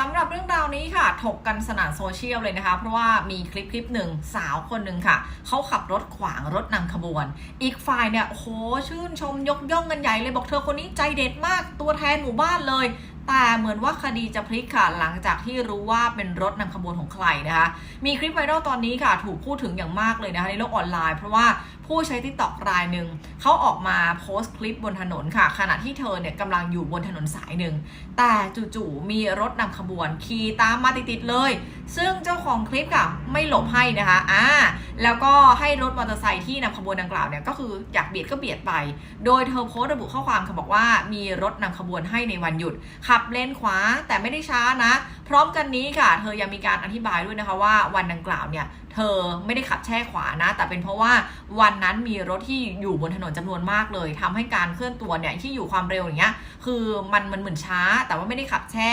สำหรับเรื่องราวนี้ค่ะ ถกกันสนั่นโซเชียลเลยนะคะ เพราะว่ามีคลิปคลิปหนึ่งสาวคนหนึ่งค่ะ เขาขับรถขวางรถนำขบวน อีกฝ่ายเนี่ยโอ้โหชื่นชมยกย่องกันใหญ่เลยบอกเธอคนนี้ใจเด็ดมากตัวแทนหมู่บ้านเลย แต่เหมือนว่าคดีจะพลิกค่ะ หลังจากที่รู้ว่าเป็นรถนำขบวนของใครนะคะ มีคลิปไวรัลตอนนี้ค่ะ ถูกพูดถึงอย่างมากเลยนะคะในโลกออนไลน์เพราะว่า ผู้ใช้ทิกตอกรายหนึ่งเขาออกมาโพสต์คลิปบนถนนค่ะ ขณะที่เธอเนี่ยกำลังอยู่บนถนนสายหนึ่ง แต่จู่ๆมีรถนำขบวนขี่ตามมาติดๆเลย ซึ่งเจ้าของคลิปค่ะไม่หลบให้นะคะอ่าแล้วก็ให้รถมอเตอร์ไซค์ที่นำขบวนดังกล่าวเนี่ยก็คืออยากเบียดก็เบียดไป โดยเธอโพสต์ระบุข้อความค่ะบอกว่ามีรถนำขบวนให้ในวันหยุด ขับเลนขวาแต่ไม่ได้ช้านะ พร้อมกันนี้ค่ะ เธอยังมีการอธิบายด้วยนะคะว่าวันดังกล่าวเนี่ยเธอไม่ได้ขับแช่ขวานะ แต่เป็นเพราะว่าวันนั้นมีรถที่อยู่บนถนนจำนวนมากเลยทำให้การเคลื่อนตัวเนี่ยที่อยู่ความเร็วอย่างเงี้ยคือมันมันเหมือนช้า แต่ว่าไม่ได้ขับแช่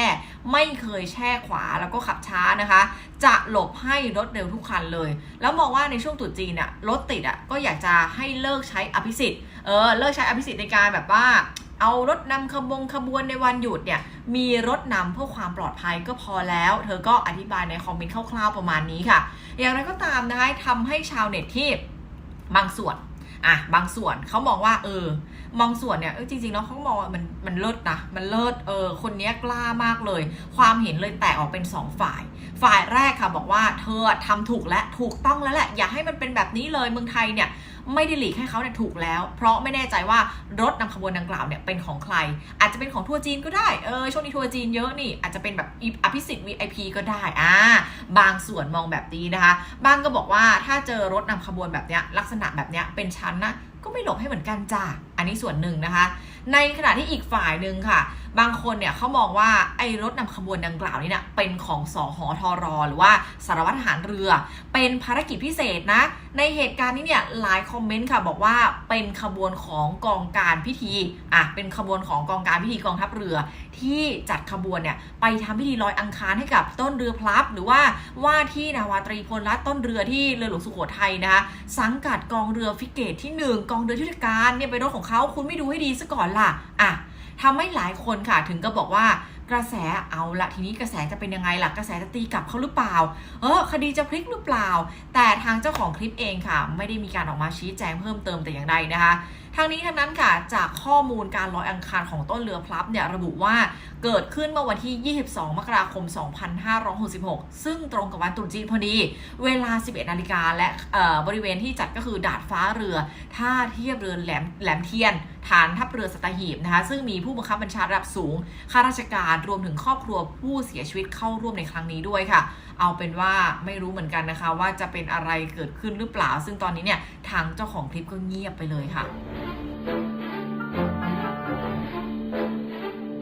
ไม่เคยแช่ขวาแล้วก็ขับช้านะคะ จะหลบให้รถเร็วทุกคันเลย แล้วมองว่าในช่วงตุจีนอะรถติดอะก็อยากจะให้เลิกใช้อภิสิทธิ์เออเลิกใช้อภิสิทธิ์ในการแบบว่าเอารถนำขบวงขบวนในวันหยุดเนี่ย มีรถนำเพื่อความปลอดภัยก็พอแล้ว เธอก็อธิบายในคอมเมนต์คร่าวๆประมาณนี้ค่ะ อย่างไรก็ตามนะคะทำให้ชาวเน็ตที่ บางส่วน อะบางส่วนเขามองว่า เออบางส่วนเนี่ยเออจริงๆแล้วเขามองว่ามันมันเลิศนะมันเลิศเออคนนี้กล้ามากเลย ความเห็นเลยแตกออกเป็นสองฝ่าย ฝ่ายแรกค่ะบอกว่าเธอทำถูกและถูกต้องแล้วแหละ อย่าให้มันเป็นแบบนี้เลยเมืองไทยเนี่ยไม่ได้หลีกให้เขาเนี่ยถูกแล้ว เพราะไม่แน่ใจว่ารถนำขบวนดังกล่าวเนี่ยเป็นของใคร อาจจะเป็นของทัวร์จีนก็ได้เออช่วงนี้ทัวร์จีนเยอะนี่อาจจะเป็นแบบอภิสิทธิ์ VIP ก็ได้อ่าบางส่วนมองแบบนี้นะคะ บางก็บอกว่าถ้าเจอรถนำขบวนแบบเนี้ยลักษณะแบบเนี้ยเป็นชั้นนะก็ไม่หลบให้เหมือนกันจ้าอันนี้ส่วนหนึ่งนะคะ ในขณะที่อีกฝ่ายหนึ่งค่ะ บางคนเนี่ยเขามองว่าไอ้รถนำขบวนดังกล่าวนี้เนี่ยเป็นของสอหอทอรอหรือว่าสารวัตรทหารเรือ เป็นภารกิจพิเศษนะ ในเหตุการณ์นี้เนี่ยหลายคอมเมนต์ค่ะบอกว่าเป็นขบวนของกองการพิธีอะเป็นขบวนของกองการพิธีกองทัพเรือ ที่จัดขบวนเนี่ยไปทำพิธีลอยอังคารให้กับต้นเรือพลับ หรือว่าว่าที่นาวาตรีพลรัตต้นเรือที่เรือหลวงสุโขทัยนะคะสังกัดกองเรือฟิเกตที่หนึ่งกองเรือยุทธการเนี่ยเป็นรถของเขาคุณไม่ดูให้ดีซะก่อนล่ะอะทำให้หลายคนค่ะถึงก็บอกว่ากระแสเอาละทีนี้กระแสจะเป็นยังไงล่ะกระแสจะตีกลับเขาหรือเปล่า เออคดีจะพลิกหรือเปล่า แต่ทางเจ้าของคลิปเองค่ะ ไม่ได้มีการออกมาชี้แจงเพิ่มเติมแต่อย่างใดนะคะทางนี้ทั้งนั้นค่ะ จากข้อมูลการลอยอังคารของต้นเรือพลับเนี่ยระบุว่าเกิดขึ้นเมื่อวันที่ 22 มกราคม 2566 ซึ่งตรงกับวันตรุษจีนพอดี เวลา 11 นาฬิกาและเอ่อบริเวณที่จัดก็คือดาดฟ้าเรือท่าเทียบเรือแหลมแหลมเทียน ฐานทัพเรือสตหีบนะคะซึ่งมีผู้บังคับบัญชาระดับสูงข้าราชการารรวมถึงครอบครัวผู้เสียชีวิตเข้าร่วมในครั้งนี้ด้วยค่ะ เอาเป็นว่าไม่รู้เหมือนกันนะคะ ว่าจะเป็นอะไรเกิดขึ้นหรือเปล่า ซึ่งตอนนี้เนี่ยทางเจ้าของคลิปก็เงียบไปเลยค่ะ